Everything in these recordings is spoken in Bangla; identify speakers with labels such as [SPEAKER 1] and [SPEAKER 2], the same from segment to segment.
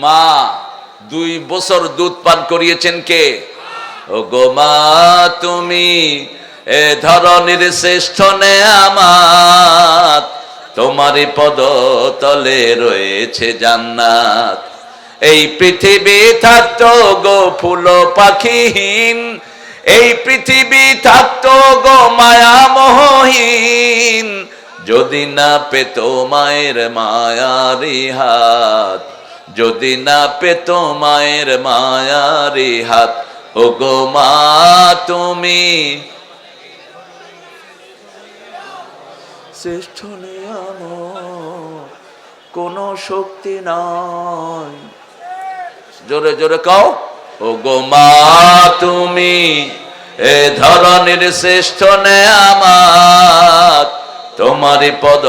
[SPEAKER 1] মা, দুই বছর দুধ পান করিয়েছেন কে? ও গো মা, তুমি এ ধরনের শ্রেষ্ঠ নেয়ামাত, তোমারই পদ তলে রয়েছে জান্নাত। এই পৃথিবী থাকতো গো ফুল পাখিহীন, এই পৃথিবী থাকতো গো মায়া মোহহীন, যদি না পেত মায়ের মায়ারি হাত যদি না পেত মায়ের মায়ারি হাত ও গো মা, তুমি শ্রেষ্ঠ নিয়ামক, কোনো শক্তি নাই। জোরে জোরে কও ও গো মা, তুমি এ ধরনের শ্রেষ্ঠ নেয়ামাত তোমারই পদ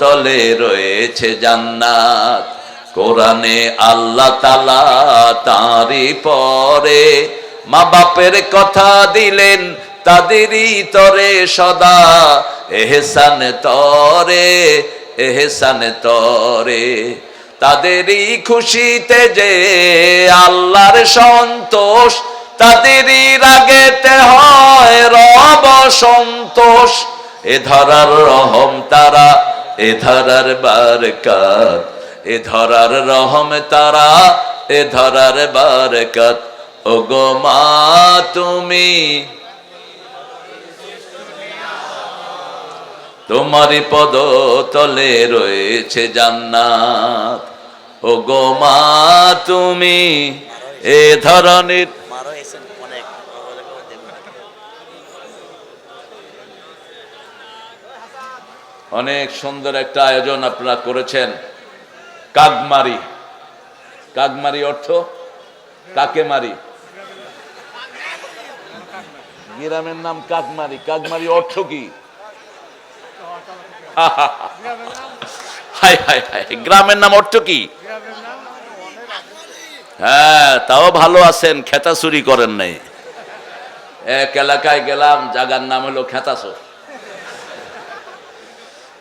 [SPEAKER 1] তলে রয়েছে জান্নাত। কোরআনে আল্লাহ তালা তাঁরই পরে মা বাপের কথা দিলেন তাদেরই তরে সদা, এহসান তরে এহসান তরে। তাদেরই খুশিতে যে আল্লাহর সন্তোষ, তাদেরই রাগেতে হয় রব সন্তোষ। এ ধরার রহম তারা, এ ধরার বারকাত এ ধরার রহম তারা, এ ধরার বারকাত। ও গো মা, তুমি তোমারই পদ তলে রয়েছে জান্নাত। ও গো মা, তুমি এ ধরনের
[SPEAKER 2] অনেক
[SPEAKER 1] সুন্দর একটা আয়োজন আপনারা করেছেন। কাকমারি। কাকমারি অর্থ কাকে মারি? গ্রামের নাম কাকমারি। কাকমারি অর্থ কি? গ্রামের নাম অর্থ কি? হ্যাঁ তাও ভালো আছেন, খেতা চুরি করেন নাই। এক এলাকায় গেলাম, জাগার নাম হলো খেতাসো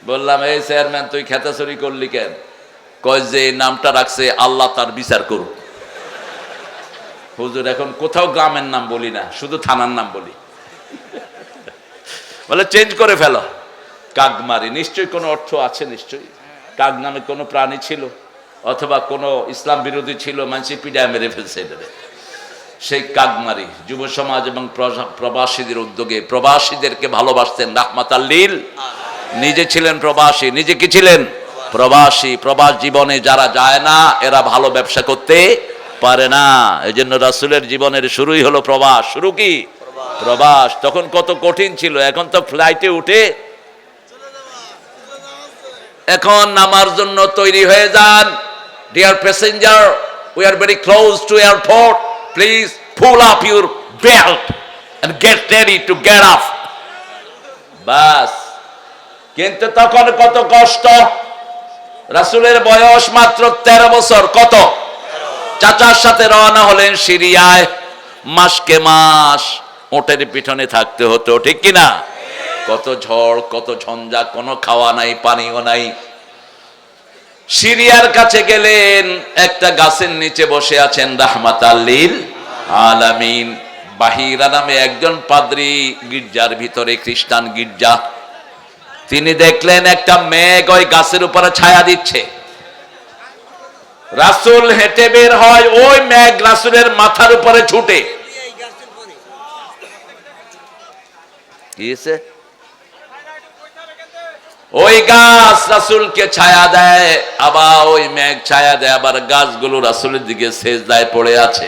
[SPEAKER 1] বললাম, এই চেয়ারম্যান, তুই খেতা চুরি করলি কেন? কয় যে নামটা রাখছে, আল্লাহ তার বিচার করুক। হুজুর, এখন কোথাও গ্রামের নাম বলি না, শুধু থানার নাম বলি। বলে চেঞ্জ করে ফেলো। কাকমারি নিশ্চয়ই কোনো অর্থ আছে, নিশ্চয়ই। কাক নামে কোনো প্রাণী ছিল, অথবা কোনো ইসলাম বিরোধী ছিল মানসি পিডায় মেরে ফেলছে এটারে সেই কাকমারি যুব সমাজ এবং প্রবাসীদের উদ্যোগে, প্রবাসীদেরকে ভালোবাসতেন রাহমাত আল্লিল নিজে ছিলেন প্রবাসী, নিজে কি ছিলেন? প্রবাসী, প্রবাস জীবনে যারা যায় না, এরা ভালো ব্যবসা করতে পারে না। এই জন্য রাসুলের জীবনের শুরুই হলো প্রবাস। শুরু কি? প্রবাস। তখন কত কঠিন ছিল। এখন তো ফ্লাইটে উঠে এখন নামার জন্য তৈরি হয়ে যান। Dear passenger we are very close to airport please pull up your belt and get ready to get up bus. কিন্তু তখন কত কষ্ট? রাসূলের বয়স মাত্র তেরো বছর, কত? চাচার সাথে রওনা হলেন সিরিয়ায়। মাসকে মাস ওটের পিছনে থাকতে হতো, ঠিক কি না? কত ঝড়, কত ঝঞ্ঝা, কোনো খাওয়া নাই, পানিও নাই। সিরিয়ার কাছে গেলেন, একটা গাছের নিচে বসে আছেন রাহমাত আল্লিল আলামিন। বাহিরা নামে একজন পাদ্রী গির্জার ভিতরে খ্রিস্টান গির্জা। তিনি দেখলেন একটা মেঘ ওই গাছের উপরে ছায়া দিচ্ছে। রাসুল হেঁটে বের হয়, ওই মেঘ রাসূলের মাথার উপরে ছুটে। ওই গাছ রাসূলকে ছায়া দেয়, আবার ওই মেঘ ছায়া দেয়, আবার গাছগুলো রাসুলের দিকে সেজদায় পড়ে আছে।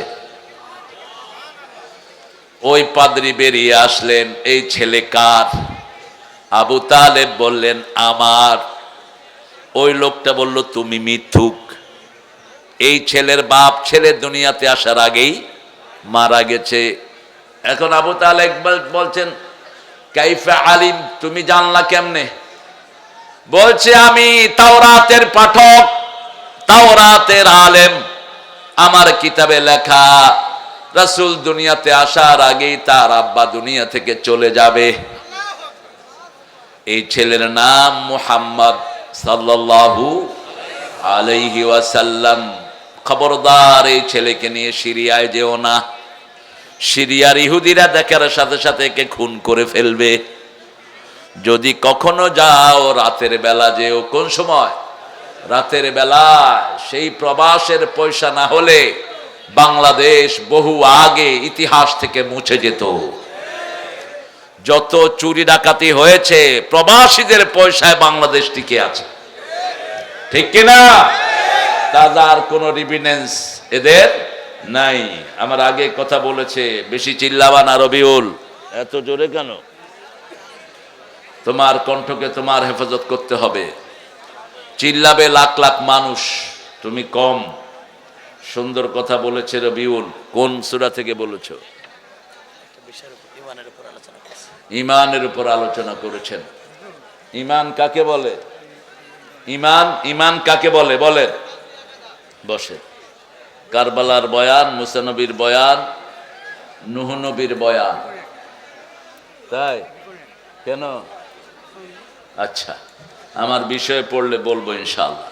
[SPEAKER 1] ওই পাদ্রী বেরিয়ে আসলেন, এই ছেলে কার? আবু তালেব বললেন, আমার। ওই লোকটা বলল, তুমি মিথ্যুক। এই ছেলের বাপ ছেলে দুনিয়াতে আসার আগেই মারা গেছে। এখন আবু তালেব বলছেন, কাইফা আলিম, তুমি জানলা কেমনে? বলছে, আমি তাওরাতের পাঠক, তাওরাতের আলেম। আমার কিতাবে লেখা, রাসূল দুনিয়াতে আসার আগেই তার আব্বা দুনিয়া থেকে চলে যাবে। এই ছেলের নাম মুহাম্মদ সাল্লাল্লাহু আলাইহি ওয়াসাল্লাম। খবরদার এই ছেলেকে নিয়ে সিরিয়ায় যেও না। সিরিয়ার ইহুদিরা দেখার সাথে সাথে একে খুন করে ফেলবে। যদি কখনো যাও রাতের বেলা যেও, কোন সময়? রাতের বেলা, সেই প্রবাসের পয়সা না হলে বাংলাদেশ বহু আগে ইতিহাস থেকে মুছে যেত। যত চুরি ডাকাতি হয়েছে, প্রবাসীদের পয়সায় বাংলাদেশ টিকে আছে। ঠিক কিনা? তাজার কোনো রিভিনেন্স এদের নাই। আমার আগে কথা বলেছে, বেশি চিল্লাবান আর রবিউল। এত জোরে কেন? তোমার কণ্ঠকে তোমার হেফাজত করতে হবে। চিল্লাবে লাখ লাখ মানুষ, তুমি কম। সুন্দর কথা বলেছে রবিউল। কোন সুরা থেকে বলেছ
[SPEAKER 2] বিষয়ের উপর ইমানের উপর আলোচনা করছি
[SPEAKER 1] ইমানের উপর আলোচনা করেছেন। ইমান কাকে বলে? ইমান ইমান কাকে বলে? বলেন। বসে কারবালার বয়ান, মুসানবীর বয়ান নুহ নবীর বয়ান। তাই? কেন? আচ্ছা আমার বিষয়ে পড়লে বলব ইনশাল্লাহ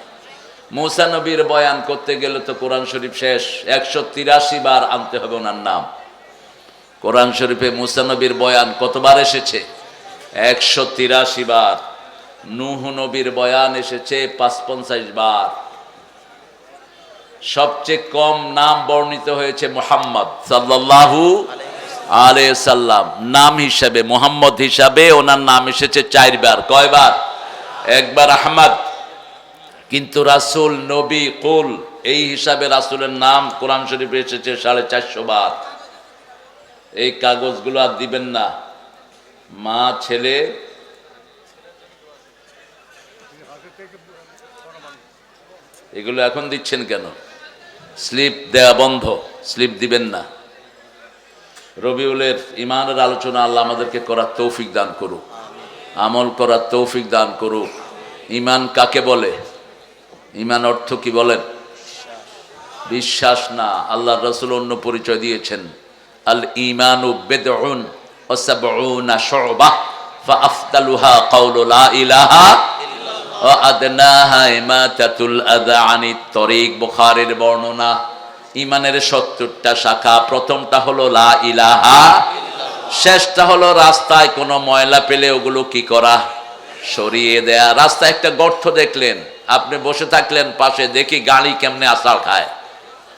[SPEAKER 1] মুসা নবীর বয়ান করতে গেলে তো কোরআন শরীফ শেষ। একশো তিরাশি বার আনতে হবে ওনার নাম। কোরআন শরীফে মুসা নবীর বয়ান কতবার এসেছে? একশো তিরাশি বার। নুহ নবীর বয়ান এসেছে পাঁচ পঞ্চাশ বার। সবচেয়ে কম নাম বর্ণিত হয়েছে মোহাম্মদ সাল্লাল্লাহু আলে সাল্লাম। নাম হিসাবে, মোহাম্মদ হিসাবে ওনার নাম এসেছে চারবার কয়বার একবার আহমদ। কিন্তু রাসূল নবী কুল, এই হিসাবে রাসূলের নাম কোরআন শরীফে এসেছে সাড়ে চারশো বার। এই কাগজগুলো আর দিবেন না। মা, ছেলে, এগুলো এখন দিচ্ছেন কেন? স্লিপ দেয়া বন্ধ, স্লিপ দিবেন না। রবিউলের ইমানের আলোচনা আল্লাহ আমাদেরকে করার তৌফিক দান করুক। আমল করার তৌফিক দান করুক। ইমান কাকে বলে? ইমান অর্থ কি বলেন? বিশ্বাস না। আল্লাহ রসুল অন্য পরিচয় দিয়েছেন। আল ইমানু বেদউন ও সাবউনা শুবা বর্ণনা। ইমানের শাখা, প্রথমটা হলো লা ইলাহা শেষটা হলো রাস্তায় কোনো ময়লা পেলে ওগুলো কি করা? সরিয়ে দেয়া। রাস্তায় একটা গর্ত দেখলেন, আপনি বসে থাকলেন, পাশে দেখি গাড়ি কেমনে আসার খায়।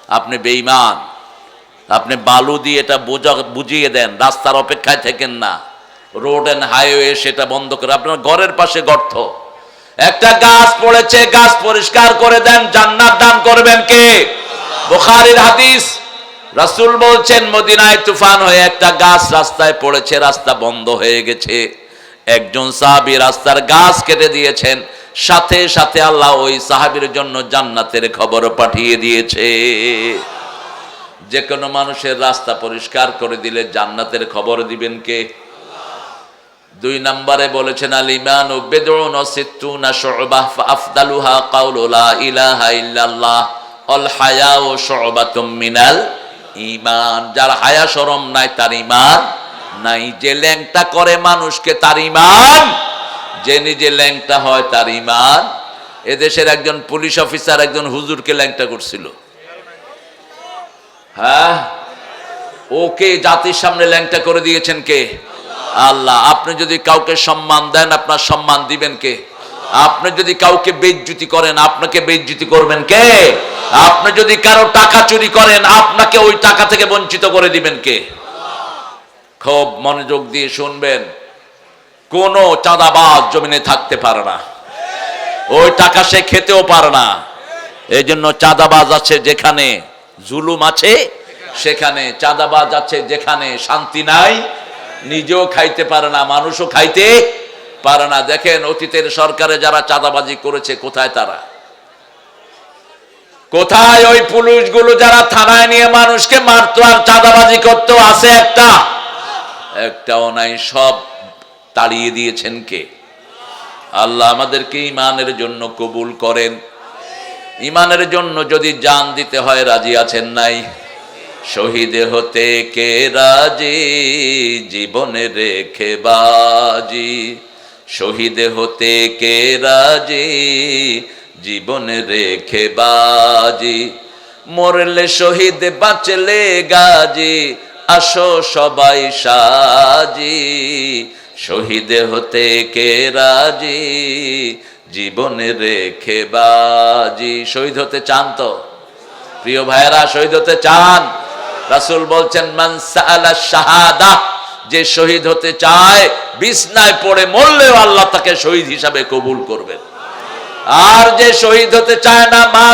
[SPEAKER 1] আপনি বেঈমান। আপনি বালু দিয়ে এটা বোঝা, বুঝিয়ে দেন, রাস্তার অপেক্ষায় থাকেন না। রোড অ্যান্ড হাইওয়ে সেটা বন্ধ করে, আপনার ঘরের পাশে গর্ত। একটা গাছ পড়েছে, গাছ পরিষ্কার করে দেন, জান্নাত দান করবেন কে? বুখারীর হাদিস। রাসূল বলছেন, মদিনায় তুফান হয়ে একটা গাছ রাস্তায় পড়েছে, রাস্তা বন্ধ হয়ে গেছে। একজন সাহাবী রাস্তার গাছ কেটে দিয়েছেন, সাথে সাথে আল্লাহ ওই সাহাবীর জন্য জান্নাতের খবর পাঠিয়ে দিয়েছে। যে কোনো মানুষের রাস্তা পরিষ্কার করে দিলে জান্নাতের খবর দিবেন কে? দুই নম্বরে বলেছেন আল ইমান ও বেদুন ও শুবাহ আফদালুহা ইলাহা ইল্লাল্লাহ হায়া ও শুবাতুম মিনাল ঈমান। যার হায়া শরম নাই, তার ঈমান নাই। যে ল্যাংটা করে মানুষকে, তার ঈমান। যে নিজে ল্যাংটা হয়, তার ঈমান। এদেশের একজন পুলিশ অফিসার একজন হুজুরকে ল্যাংটা করছিল। হ্যাঁ? ওকে জাতির সামনে ল্যাংটা করে দিয়েছেন কে? আল্লাহ। আপনি যদি কাউকে সম্মান দেন, আপনার সম্মান দিবেন কে? আপনি যদি কাউকে বেজ্জুতি করেন, আপনাকে বেজ্জুতি করবেন কে? আপনি যদি কারও টাকা চুরি করেন, আপনাকে ওই টাকা থেকে বঞ্চিত করে দিবেন কে? খুব মনোযোগ দিয়ে শুনবেন। কোনো চাঁদাবাজ জমিনে থাকতে পারে না। ওই টাকা সে খেতেও পারে না। এই জন্য চাঁদাবাজ আছে যেখানে জুলুম আছে, সেখানে চাঁদাবাজ আছে, যেখানে শান্তি নাই, নিজেও খাইতে পারে না, মানুষও খাইতে পারে না। দেখেন অতীতের সরকারে যারা চাঁদাবাজি করেছে, কোথায় তারা? কোথায় ওই পুলিশগুলো যারা থানায় নিয়ে মানুষকে মারতো আর চাঁদাবাজি করতো? আছে একটা। একটাও নাই, সব তাড়িয়ে দিয়েছেন কে? আল্লাহ আমাদেরকে ইমানের জন্য কবুল করেন। ইমানের জন্য যদি জান দিতে হয়, রাজি আছেন নাই? শহীদ হতে কে রাজি? জীবনে রেখে বাজি। শহীদ হতে কে রাজি? জীবনে রেখে বাজি। মরলে শহীদ, বাঁচলে গাজি। আসো সবাই সাজি। শহীদ হতে কে রাজি? জীবনে রেখে বাজি। শহীদ হতে চান তো? প্রিয় ভাইয়েরা, শহীদ হতে চান? রাসূল বলছেন, মান শাহাদা যে শহীদ হতে চায়, বিছনায় পড়ে মরলেও আল্লাহ তাকে শহীদ হিসাবে কবুল করবেন। আর যে শহীদ হতে চায় না, মা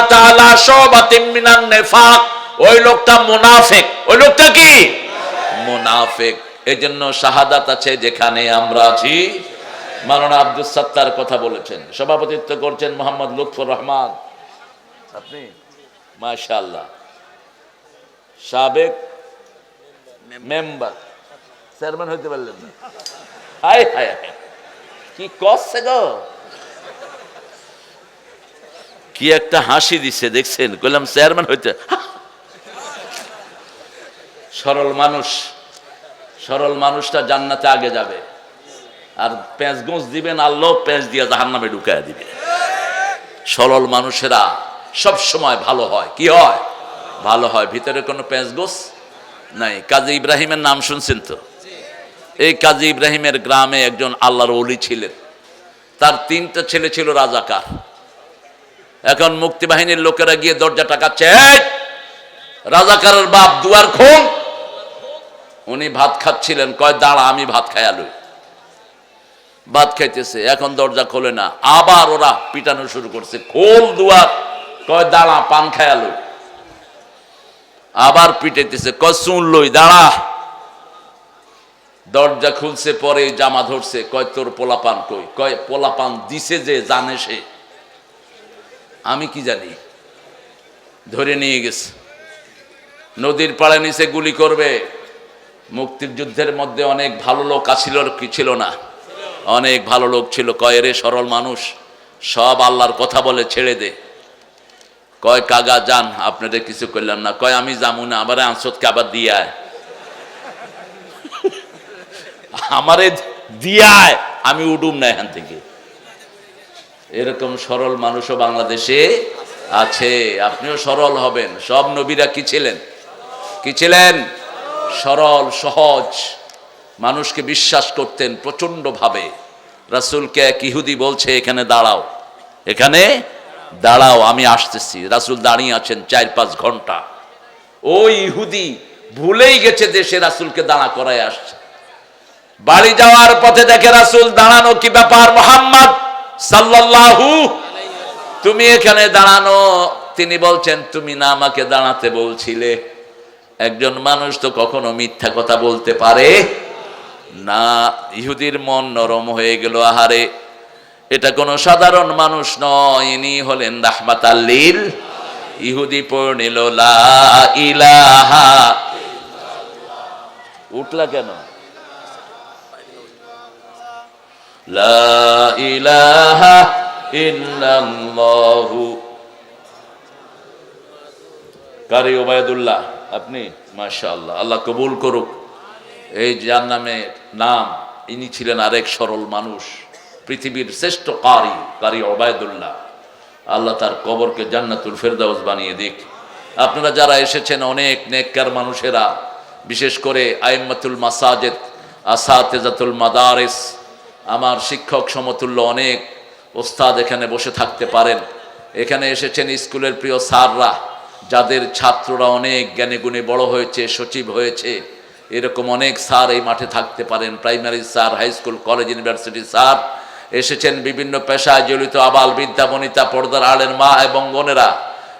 [SPEAKER 1] শাবাতিম মিনান নিফাক। ওই লোকটা মুনাফিক। ওই লোকটা কি? মুনাফিক। এজন্য শাহাদাত আছে যেখানে আমরা আছি। মাওলানা আব্দুল সাত্তার কথা বলেছেন। সভাপতিত্ব করছেন মোহাম্মদ লুৎফর রহমান। আপনি? মাশাআল্লাহ। সাবেক মেম্বার। চেয়ারম্যান হইতে পারলেন না। হাই হাই। কি করছে গো? কি একটা হাসি দিছে দেখছেন? কইলাম চেয়ারম্যান হইতে সরল মানুষ। সরল মানুষটা জান্নাতে আগে যাবে। আর পেঁচ গোঁজ দিবেন আল্লাহ পেঁচ দিয়ে জাহান নামে ঢুকায় দিবে। সরল মানুষেরা সব সময় ভালো হয়। কি হয়? ভালো হয়। ভিতরে কোনো পেঁচ গোস নাই। কাজী ইব্রাহিমের নাম শুনছেন তো? এই কাজী ইব্রাহিমের গ্রামে একজন আল্লাহর অলি ছিলেন। তার তিনটা ছেলে ছিল রাজাকার। এখন মুক্তিবাহিনীর লোকেরা গিয়ে দরজা টাকাচ্ছে "এই, রাজাকারের বাপ দুয়ার খুন। উনি ভাত খাচ্ছিলেন। কয় দাঁড়া আমি ভাত খাই আলু ভাত খাইতেছে, এখন দরজা খোলে না। আবার ওরা পিটানো শুরু করছে, খোল দুয়ার, কয়, দাঁড়া, পান খাই আবার পিটাইতেছে, কয় লই, দাঁড়া। দরজা খুলছে, পরে জামা ধরছে, কয়, তোর পোলাপান কই? কয় পোলাপান দিছে যে, জানে সে। আমি কি জানি? ধরে নিয়ে গেছে। নদীর পাড়ে নিচে গুলি করবে। মুক্তির যুদ্ধের মধ্যে অনেক ভালো লোক আছিল কি ছিল না। অনেক ভালো লোক ছিল, কয় রে সরল মানুষ, সব আল্লাহর কথা বলে ছেড়ে দে। কয় কাগা যান, আপনাদের কিছু করলাম না। কয়, আমি যামু না আবার আনসদকে আবার দিয়ে আয়। আমারে দিয়ায় আমি উডুম না এখান থেকে। এরকম সরল মানুষও বাংলাদেশে আছে। আপনিও সরল হবেন। সব নবীরা কি ছিলেন? কি ছিলেন? সরল, সহজ। মানুষকে বিশ্বাস করতেন প্রচণ্ড ভাবে রাসুলকে এক ইহুদি বলছে, এখানে দাঁড়াও। এখানে? দাঁড়াও, আমি আসতেছি। রাসুল দাঁড়িয়ে আছেন চার পাঁচ ঘণ্টা। ওই ইহুদি, ভুলেই গেছে দেশে রাসুলকে দাঁড়া করায় আসছে। বাড়ি যাওয়ার পথে দেখে রাসুল দাঁড়ানো কি ব্যাপার? মোহাম্মদ সাল্লাল্লাহু তুমি এখানে দাঁড়ানো। তিনি বলছেন, তুমি না আমাকে দাঁড়াতে বলছিলে। একজন মানুষ তো কখনো মিথ্যা কথা বলতে পারে। না, ইহুদির মন নরম হয়ে গেল, আহারে। এটা কোনো সাধারণ মানুষ নয়, ইনি হলেন রাহমাত আল্লিল ইহুদি পড়ে নিল, লা ইলাহা উঠলা কেন? লা ইলাহা কারি ওবায়দুল্লাহ আপনি? মাশাআল্লাহ, আল্লাহ কবুল করুক। এই যার নামে নাম, ইনি ছিলেন আরেক সরল মানুষ, পৃথিবীর শ্রেষ্ঠ কারি কারি ওবায়দুল্লাহ। আল্লাহ তার কবরকে জান্নাতুল ফেরদাউস বানিয়ে দিক। আপনারা যারা এসেছেন, অনেক নেককার মানুষেরা, বিশেষ করে আইম্মাতুল মাসাজেদ, আসাতেজাতুল মাদারেস, আমার শিক্ষক সমতুল্য অনেক ওস্তাদ এখানে বসে থাকতে পারেন। এখানে এসেছেন স্কুলের প্রিয় স্যাররা, যাদের ছাত্ররা অনেক জ্ঞানে গুণে বড় হয়েছে, সচিব হয়েছে। এরকম অনেক স্যার এই মাঠে থাকতে পারেন। Primary sir, high school, college, university sir এসেছেন বিভিন্ন পেশায় জড়িত আবাল বিদ্যা, বনিতা, পর্দার আলের মা এবং বোনেরা।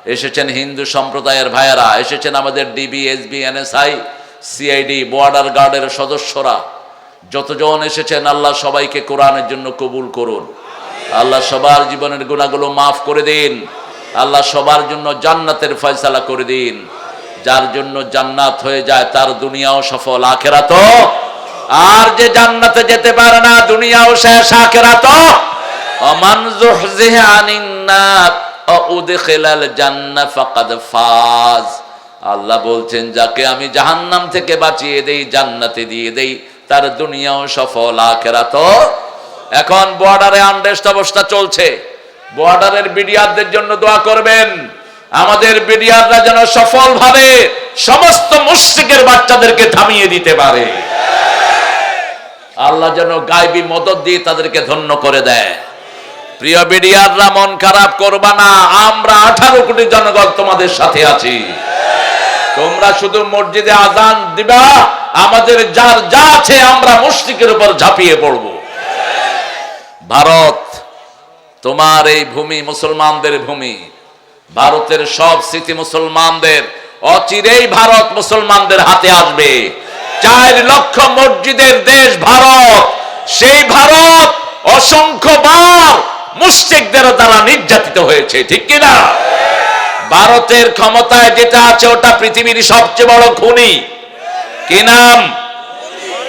[SPEAKER 1] এসেছেন হিন্দু সম্প্রদায়ের ভাইয়েরা। এসেছেন আমাদের DB, SB, NSI, CID, border গার্ডের সদস্যরা। যতজন এসেছেন, আল্লাহ সবাইকে কোরআনের জন্য কবুল করুন। আল্লাহ সবার জীবনের গুণাগুলো মাফ করে দিন। আল্লাহ সবার জন্য জান্নাতের ফয়সালা করে দিন। যার জন্য জান্নাত হয়ে যায়, তার দুনিয়াও সফল। আখেরা তো আর যে জান্নাতে যেতে পারে না, দুনিয়াও শেষ আখেরা তো অমান জুহজিহা আনিন নার উদখিলাল ফাজ। আল্লাহ বলছেন, যাকে আমি জাহান্নাম থেকে বাঁচিয়ে দেই, জান্নাতে দিয়ে দেই, তার দুনিয়াও সফল আখেরা তো এখন বর্ডারে আনরেস্ট অবস্থা চলছে। বর্ডারের বিডিআরদের জন্য দোয়া করবেন। আমাদের বিডিআররা যেন সফলভাবে সমস্ত মুশ্রিকের বাচ্চাদেরকে থামিয়ে দিতে পারে। আল্লাহ যেন গায়বী মদত দিয়ে তাদেরকে ধন্য করে দেয়। প্রিয় বিডিআররা, মন খারাপ করবা না। আমরা আঠারো কোটি জনগণ তোমাদের সাথে আছি। তোমরা শুধু মসজিদে আজান দিবা, আমাদের যার যা আছে আমরা মুশরিকের উপর ঝাঁপিয়ে পড়ব। ভারত, তোমার এই ভূমি মুসলমানদের ভূমি। ভারতের সব স্মৃতি মুসলমানদের, অচিরেই ভারত মুসলমানদের হাতে আসবে। চার লক্ষ মসজিদের দেশ ভারত, সেই ভারত অসংখ্যবার মুসলিকদের দ্বারা নির্যাতিত হয়েছে, ঠিক কিনা? ভারতের ক্ষমতায় যেটা আছে ওটা পৃথিবীর সবচেয়ে বড় খুনি। কি নাম?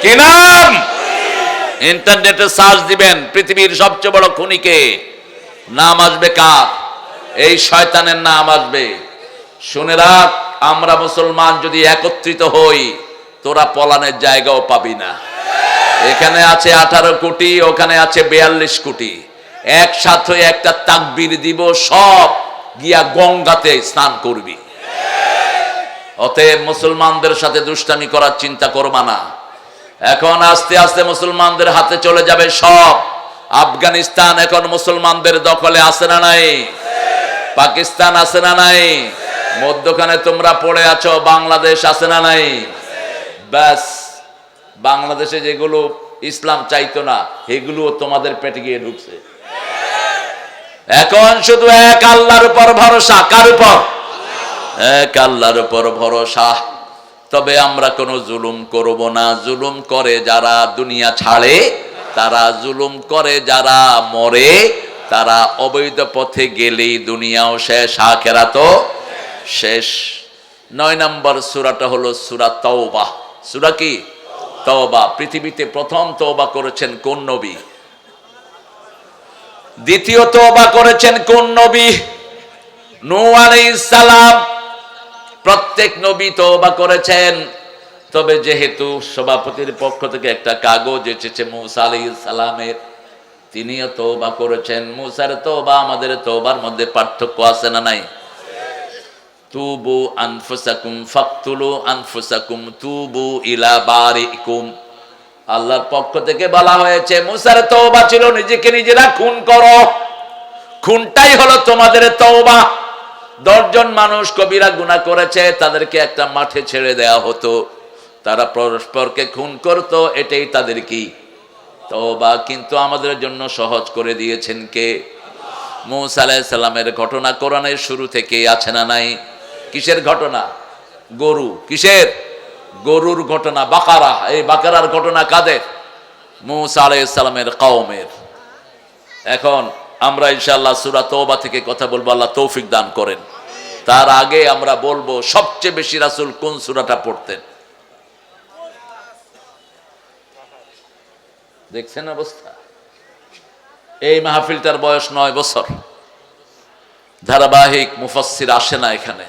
[SPEAKER 1] কি নাম? ইন্টারনেটে সার্চ দিবেন, পৃথিবীর সবচেয়ে বড় খুনিকে। নাম আসবে কার? এই শয়তানের নাম আসবে। শুনে রাখ, আমরা মুসলমান যদি একত্রিত হই, তোরা পলানের জায়গাও পাবি না। এখানে আছে আঠারো কোটি, ওখানে আছে বিয়াল্লিশ কোটি। একসাথে একটা তাকবির দিব, সব গিয়া গঙ্গাতে স্নান করবি। অতএব মুসলমানদের সাথে দুষ্টামি করার চিন্তা করবা না। এখন আস্তে আস্তে মুসলমানদের হাতে চলে যাবে সব। আফগানিস্তান এখন মুসলমানদের দখলে আছে না নাই? পাকিস্তান আছে না নাই? মধ্যখানে তোমরা পড়ে আছো, বাংলাদেশ আছে না নাই? ব্যাস, বাংলাদেশে যেগুলো ইসলাম চাইতো না এগুলো তোমাদের পেটে গিয়ে ঢুকছে। এখন শুধু এক আল্লাহর উপর ভরসা, কার উপর? এক আল্লাহর উপর ভরসা। তবে আমরা কোনো জুলুম করব না, জুলুম করে যারা দুনিয়া ছাড়ে, তারা জুলুম করে যারা মরে তারা অবৈধ পথে গেলেই দুনিয়াও শেষ আখেরা তো শেষ। নয় নম্বর সুরাটা হলো সুরা তওবা। সুরা কি? তওবা। পৃথিবীতে প্রথম তওবা করেছেন কোন নবী? দ্বিতীয় তওবা করেছেন কোন নবী? নূহ আলাইহিস সালাম। প্রত্যেক নবী তওবা করেছেন। তবে যেহেতু সভাপতির পক্ষ থেকে একটা কাগজ এসেছে মুসা আলাইহিস সালামের তিনিও তওবা করেছেন, মুসার তওবা আমাদের তওবার মধ্যে পার্থক্য আছে না নাই? তুবু আনফুসাকুম ফাকতুলু আনফুসাকুম তুবু ইলা বারিকুম। আল্লাহর পক্ষ থেকে বলা হয়েছে, মুসার তওবা ছিল নিজেকে নিজেরা খুন করো। খুনটাই হলো তোমাদের তওবা। দশজন মানুষ কবিরা গুনাহ করেছে, তাদেরকে একটা মাঠে ছেড়ে দেয়া হতো। তারা পরস্পরকে খুন করত, এটাই তাদের কি? তওবা কিন্তু আমাদের জন্য সহজ করে দিয়েছেন কে? মৌসা আলাইসাল্লামের ঘটনা কোরআনের শুরু থেকে আছে না নাই? কিসের ঘটনা? গরু। কিসের? গরুর ঘটনা, বাকারা। এই বাকারার ঘটনা কাদের? মৌসা আলাইসাল্লামের কওমের। এখন আমরা ইনশাআল্লাহ সুরা তওবা থেকে কথা বলব, আল্লাহ তৌফিক দান করেন। তার আগে আমরা বলব, সবচেয়ে বেশি রাসূল কোন সূরাটা পড়তেন? দেখছেন অবস্থা? এই মাহফিলটার বয়স নয় বছর। ধারাবাহিক মুফাসসির আসে না এখানে।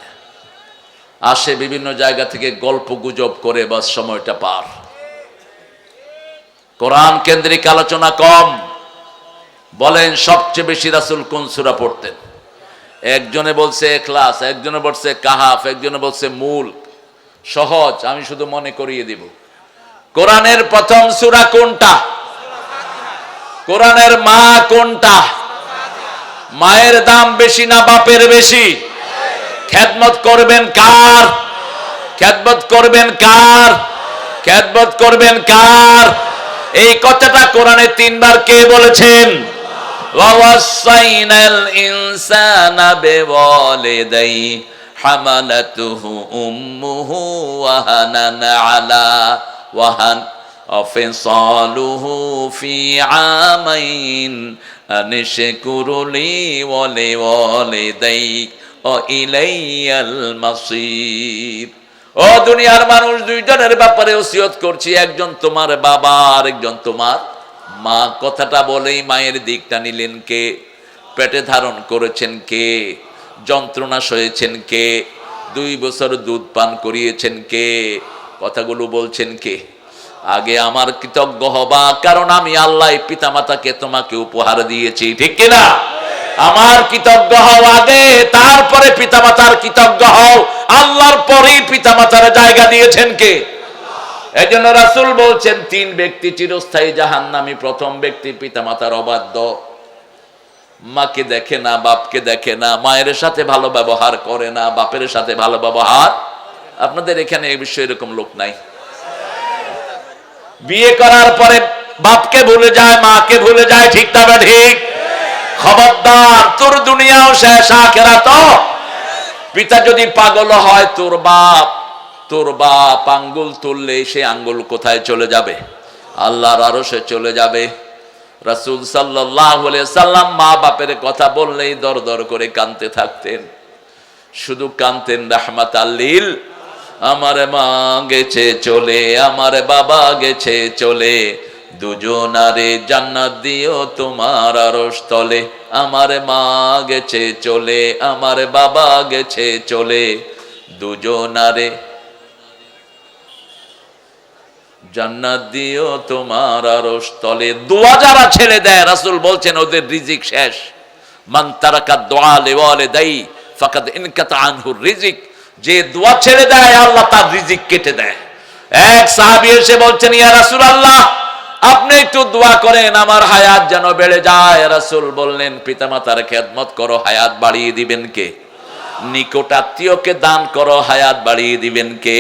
[SPEAKER 1] আসে বিভিন্ন জায়গা থেকে গল্প গুজব করে বাস সময়টা পার। কোরআন কেন্দ্রিক আলোচনা কম। বলেন, সবচেয়ে বেশি রাসুল কোন সুরা পড়তেন? একজনে বলছে ক্লাস একজনে বলছে কাহাফ, একজনে বলছে মূল। সহজ, আমি শুধু মনে করিয়ে দিব। কোরআনের প্রথম সুরা কোনটা? কোরআনের মা কোনটা মায়ের দাম বেশি না বাপের বেশি খেদমত করবেন কার খেদমত করবেন কার খেদমত করবেন কার এই কথাটা কোরআনে তিনবার কে বলেছেন ووصينا الإنسان بوالديه حملته أمه وهنا على وهن وفصاله في عامين أن اشكر لي ولوالديك وإلي المصير ও দুনিয়ার মানুষ দুইজনের ব্যাপারে ওসিয়ত করছি একজন তোমার বাবা আর একজন তোমার মা কথাটা বলেই মায়ের দিকটা নিলেন কে পেটে ধারণ করেছেন কে যন্ত্রণা সয়েছেন কে দুই বছর দুধ পান করিয়েছেন কে কথাগুলো বলছেন কে আগে আমার কৃতজ্ঞ হবা, কারণ আমি আল্লাহ পিতামাতাকে তোমাকে উপহার দিয়েছি, ঠিক কিনা? আমার কৃতজ্ঞ হও আগে, তারপরে পিতামাতার কৃতজ্ঞ হও। আল্লাহর পরেই পিতামাতার জায়গা দিয়েছেন কে? এই জন্য রাসুল বলছেন, তিন ব্যক্তি চিরস্থায়ী জাহান্নামী, প্রথম ব্যক্তি পিতামাতার অবাধ্য। মাকে দেখে না, বাপকে দেখে না, মায়ের সাথে ভালো ব্যবহার করে না, বাপের সাথে ভালো ব্যবহার। আপনাদের এখানে এই বিষয়ে এরকম লোক নাই। বিয়ে করার পরে বাপকে ভুলে যায়, মাকে ভুলে যায়, ঠিক তবে ঠিক? খবরদার, তোর দুনিয়াও শেষ আখেরা তো পিতা যদি পাগল হয়, তোর বাপ তোর বাপ আঙ্গুল তুললে সে আঙ্গুল কোথায় চলে যাবে? আল্লাহর আরও সে চলে যাবে। রাসুল সাল্লাহ সাল্লাম মা বাপের কথা বললেই দর দর করে কানতে থাকতেন। শুধু কানতেন রাহমাত আল্লিল আমার মা গেছে চলে, আমার বাবা গেছে চলে। দুজনারে জান্নাত দিও তোমার আরশ তলে। আমার মা গেছে চলে, আমার বাবা গেছে চলে। দুজনারে জান্নাত দিও তোমার আরশ তলে। দোয়া যারা ছেড়ে দেয়, রাসুল বলছেন, ওদের রিজিক শেষ। মান তারাকা দোয়া লেওয়ালে দেই ফাকাদ ইনকাতা আনহুর রিজিক। যে দোয়া ছেড়ে দেয়, আল্লাহ তার রিজিক কেটে দেয়। এক সাহাবি এসে বলছেন, ইয়া রাসুল আল্লাহ আপনি একটু দোয়া করেন, আমার হায়াত যেন বেড়ে যায়। রাসুল বললেন, পিতামাতার খেদমত করো, হায়াত বাড়িয়ে দিবেন কে? নিকট আত্মীয়কে দান করো, হায়াত বাড়িয়ে দিবেন কে?